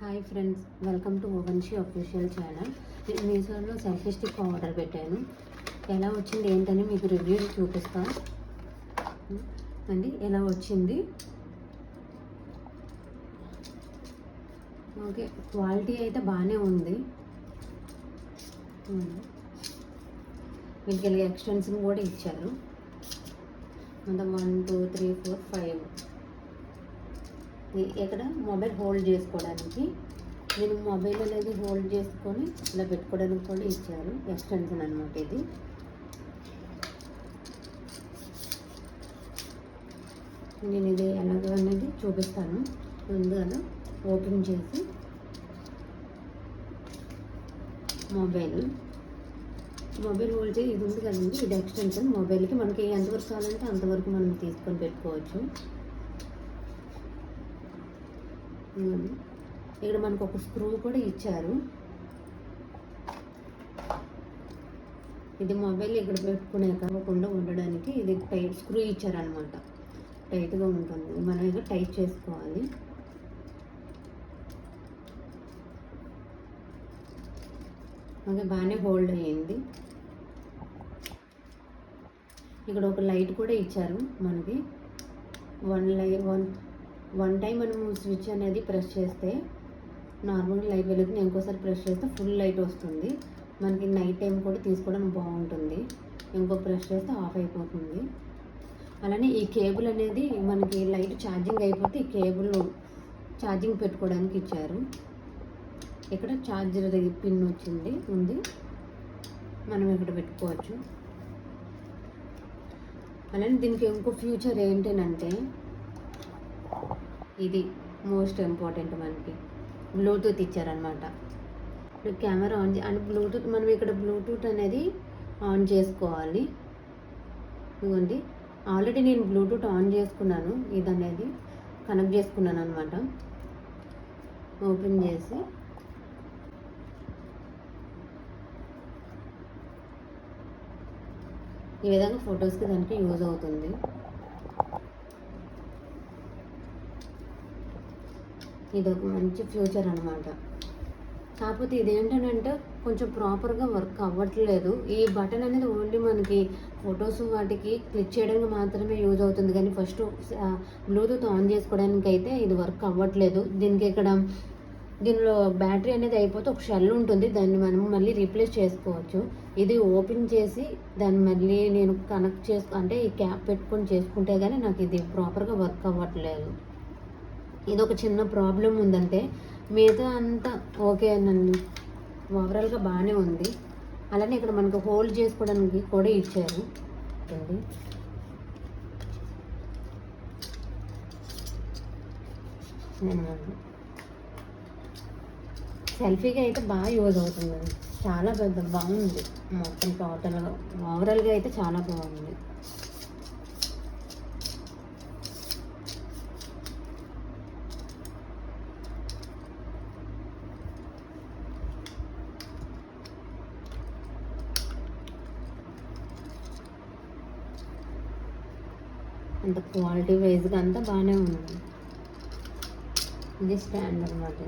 Hi friends welcome to ఓవన్షి official channel. నేను మీషోలో సెల్ఫీ స్టిక్ ఆర్డర్ పెట్టాను. ఎలా వచ్చింది ఏంటని మీకు రివ్యూ చూపిస్తా. అండి ఎలా వచ్చింది? ఓకే క్వాలిటీ అయితే బాగానే ఉంది. మీకు ఎక్స్టెన్షన్ కూడా ఇచ్చారు. మొత్తం one two three four five. ఇక్కడ మొబైల్ హోల్డ్ చేసుకోవడానికి. నేను మొబైల్ అనేది హోల్డ్ చేసుకొని ఇలా పెట్టుకోవడానికి కూడా ఇచ్చారు. ఎక్స్టెన్షన్ అనమాట ఇది. నేను ఇది ఎలాగ అనేది చూపిస్తాను. ముందుగా ఓపెన్ చేసి మొబైల్. మొబైల్ హోల్డ్ చేసి ఇది ఉంది కదండి. ఇది ఎక్స్టెన్షన్. మొబైల్కి మనకి ఎంతవరకు కావాలంటే అంతవరకు మనం తీసుకొని పెట్టుకోవచ్చు ఇదిగోండి. ఇక్కడ మనకు ఒక స్క్రూ కూడా ఇచ్చారు. ఇది మొబైల్ ఇక్కడ పెట్టుకునే కాకుండా ఉండడానికి ఇది టైట్ స్క్రూ ఇచ్చారనమాట టైట్గా ఉంటుంది. మనం ఇక టైట్ చేసుకోవాలి. ఓకే బాగానే హోల్డ్ అయ్యింది. ఇక్కడ ఒక లైట్ కూడా ఇచ్చారు మనకి. వన్ లై వన్ వన్ టైం మనం స్విచ్ అనేది ప్రెస్ చేస్తే నార్మల్గా లైట్ వెలుగుతుంది ఇంకోసారి ప్రెస్ చేస్తే ఫుల్ లైట్ వస్తుంది. మనకి నైట్ టైం కూడా తీసుకోవడం బాగుంటుంది. ఇంకో ప్రెస్ చేస్తే ఆఫ్ అయిపోతుంది. అలానే ఈ కేబుల్ అనేది మనకి లైట్ ఛార్జింగ్ అయిపోతే ఈ కేబుల్ ఛార్జింగ్ పెట్టుకోవడానికి ఇచ్చారు. ఇక్కడ ఛార్జర్ పిన్ వచ్చింది ఉంది. మనం ఇక్కడ పెట్టుకోవచ్చు. అలానే దీనికి ఇంకో ఫ్యూచర్ ఏంటంటే ఇది మోస్ట్ ఇంపార్టెంట్ మనకి. బ్లూటూత్ ఇచ్చారనమాట. కెమెరా ఆన్ అండ్ బ్లూటూత్ మనం ఇక్కడ బ్లూటూత్ అనేది ఆన్ చేసుకోవాలి. ఇదిగోండి. ఆల్రెడీ నేను బ్లూటూత్ ఆన్ చేసుకున్నాను ఇది అనేది కనెక్ట్ చేసుకున్నాను అనమాట. ఓపెన్ చేసి. ఈ విధంగా ఫొటోస్కి దానికి యూజ్ అవుతుంది. ఇది ఒక మంచి ఫ్యూచర్ అనమాట కాకపోతే ఇదేంటనంటే కొంచెం ప్రాపర్గా వర్క్ అవ్వట్లేదు. ఈ బటన్ అనేది ఓన్లీ మనకి ఫొటోస్ వాటికి క్లిక్ చేయడానికి మాత్రమే యూజ్ అవుతుంది. కానీ ఫస్ట్ బ్లూటూత్ ఆన్ చేసుకోవడానికి అయితే ఇది వర్క్ అవ్వట్లేదు. దీనికి ఇక్కడ దీనిలో బ్యాటరీ అనేది అయిపోతే ఒక షెల్ ఉంటుంది. దాన్ని మనం మళ్ళీ రీప్లేస్ చేసుకోవచ్చు. ఇది ఓపెన్ చేసి దాన్ని మళ్ళీ నేను కనెక్ట్ చేసు అంటే ఈ క్యాప్ పెట్టుకొని చేసుకుంటే కానీ నాకు ఇది ప్రాపర్గా వర్క్ అవ్వట్లేదు. ఇది ఒక చిన్న ప్రాబ్లం ఉందంటే మిగతా అంతా ఓకే అనండి. ఓవరాల్గా బాగానే ఉంది. అలానే ఇక్కడ మనకు హోల్డ్ చేసుకోవడానికి కూడా ఇచ్చారు. చూడండి. సెల్ఫీగా అయితే బాగా యూజ్ అవుతుంది చాలా పెద్ద బాగుంది. మొత్తం టోటల్గా ఓవరాల్గా అయితే చాలా బాగుంది. అంత క్వాలిటీ వైజ్గా అంతా బాగానే ఉంది. ఇది స్టాండ్ అనమాట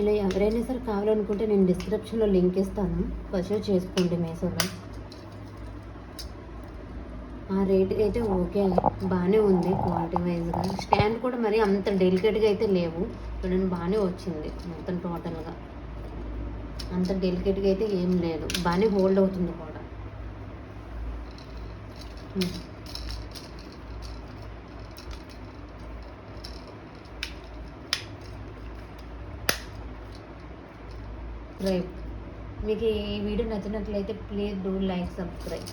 ఇలా ఎవరైనా సరే కావాలనుకుంటే నేను డిస్క్రిప్షన్లో లింక్ ఇస్తాను. పర్చేజ్ చేసుకోండి మీషోలో. ఆ రేట్కి అయితే ఓకే బాగానే ఉంది క్వాలిటీ వైజ్గా స్టాండ్ కూడా మరి అంత డెలికేట్గా అయితే లేవు. చూడండి బాగానే వచ్చింది మొత్తం టోటల్గా అంత డెలికేట్గా అయితే ఏం లేదు. బాగానే హోల్డ్ అవుతుంది కూడా. రైట్ మీకు ఈ వీడియో నచ్చినట్లయితే ప్లీజ్ డూ లైక్ సబ్స్క్రైబ్